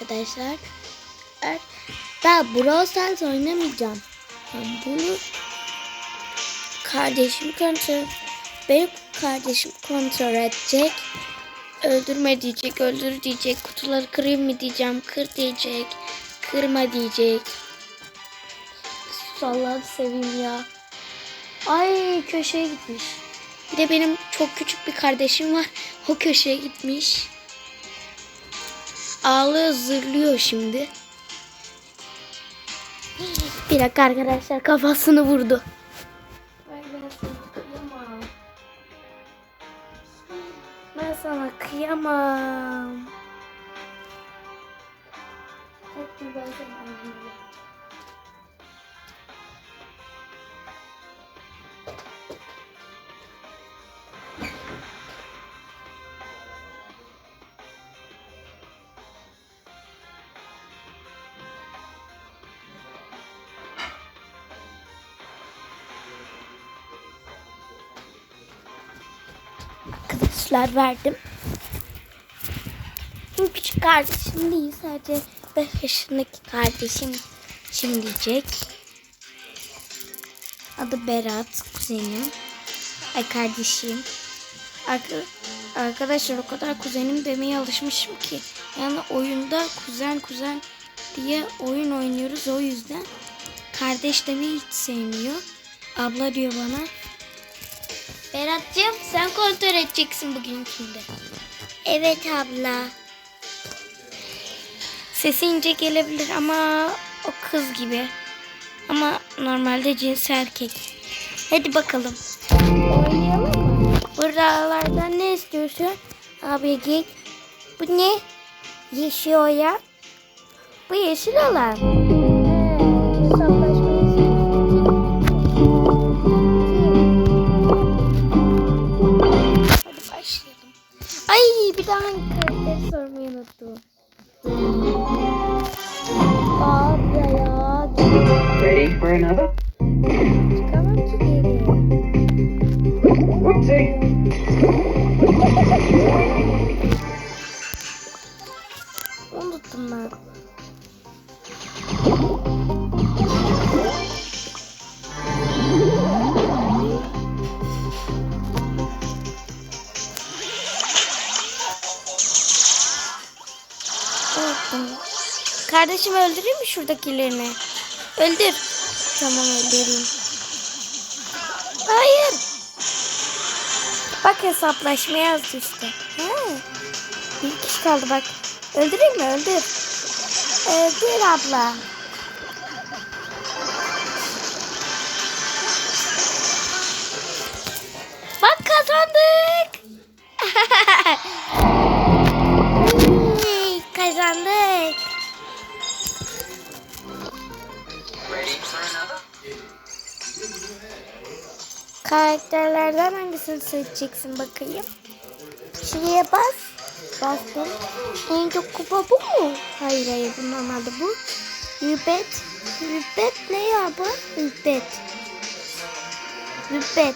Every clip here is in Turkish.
arkadaşlar. Er- Ben Brawl Stars oynamayacağım. Ben bunu kardeşim kontrol benim kardeşim kontrol edecek. Öldürme diyecek, öldür diyecek. Kutuları kırayım mı diyeceğim. Kır diyecek. Kırma diyecek. Allah'ını seveyim ya. Ay köşeye gitmiş. Bir de benim çok küçük bir kardeşim var. O köşeye gitmiş. Ağlıyor zırlıyor şimdi. Bir dakika arkadaşlar kafasını vurdu. Ben sana kıyamam. Ben sana kıyamam. Arkadaşlar verdim. Küçük kardeşim değil sadece 5 yaşındaki kardeşim şimdi diyecek. Adı Berat kuzenim. Ay kardeşim. Arka- arkadaşlar o kadar kuzenim demeye alışmışım ki. Yani oyunda kuzen kuzen diye oyun oynuyoruz o yüzden. Kardeş demeyi hiç sevmiyor. Abla diyor bana. Berat'cığım sen kontrol edeceksin bugünkünde. Evet abla. Sesi ince gelebilir ama o kız gibi. Ama normalde cins erkek. Hadi bakalım. Oynayalım mı? Buralardan ne istiyorsun? Abi git. Bu ne? Yeşil oya. Bu yeşil olan. Ee, bir daha hangi karakteri sormayı unuttum. Abi ya. Ready for another? Çıkamam ki geri. Whoopsie. Unuttum ben. Unuttum. Kardeşim öldüreyim mi şuradakilerini? Öldür. Tamam öldüreyim. Hayır. Bak hesaplaşma yazdı işte. Ha. Bir kişi kaldı bak. Öldüreyim mi? Öldür. Öldür abla. Karakterlerden hangisini seçeceksin bakayım? Şuraya bas. Bastım. En çok kupa bu mu? Hayır hayır bu normalde bu. Rübet. Rübet ne ya bu? Rübet. Rübet.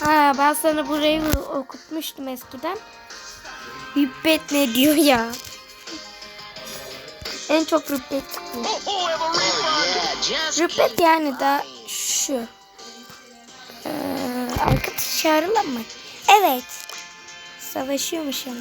Ha ben sana burayı okutmuştum eskiden. Rübet ne diyor ya? En çok rübet çıkıyor. Rübet yani da şu. Arkadaş çağıralım mı? Evet. Savaşıyormuş yani.